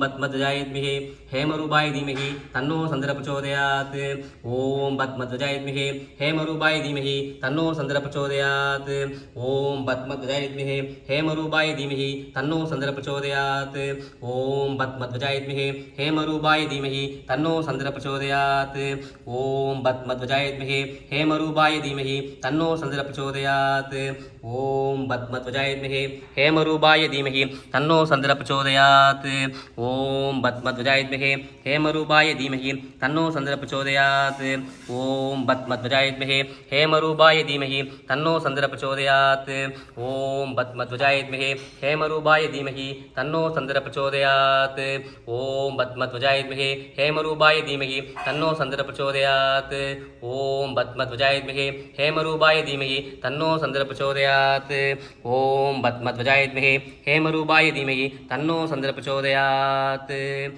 பத் மத்ஜாயத்மிகே ஹேமரூபாய் தீமகி தன்னோ சந்திர பிரச்சோதயாத் ஓம் பத் மத்ஜாயத்மிகே ஹேமரூபாய் தீமகி தன்னோ சந்திர பிரச்சோதயாத் ஓம் பத் மத்ஜாயத்மிகே ஹேமரூபாய் தீமகி தன்னோ சந்திர பிரச்சோதயாத் ஓம் பத் மத்ஜாயத்மிகே ஹேமரூபாய் தீமகி தன்னோ சந்திர பிரச்சோதயாத் ஓம் பத் மத்ஜாயத்மிகே ஹேமரூபாய் தீமகி தன்னோ சந்திர பிரச்சோதயாத் ஓம் பத் மத்ஜாயத்மிகே ஹேமரூபாய தீமகி தன்னோ சந்திர பிரச்சோதயாத் ஓம் ओम बत मध्वजाय विमहे हेमरूपाय धीमहि। तन्नो चंद्र प्रचोदयात्। ओम बत मध्वजाय विमहे हेमरूपाय धीमहि। तन्नो चंद्र प्रचोदयात्। ओम बत मध्वजाय विमहे हेमरूपाय धीमहि। तन्नो चंद्र प्रचोदयात्। ओम बत मध्वजाय विमहे हेमरूपाय धीमहि। तन्नो चंद्र प्रचोदयात्। ओम बत मध्वजाय विमहे हेमरूपाय धीमहि। तन्नो चंद्र प्रचोदयात्। ओम बत मध्वजाय विमहे हेमरूपाय धीमहि। तन्नो चंद्र प्रचोदयात्। তে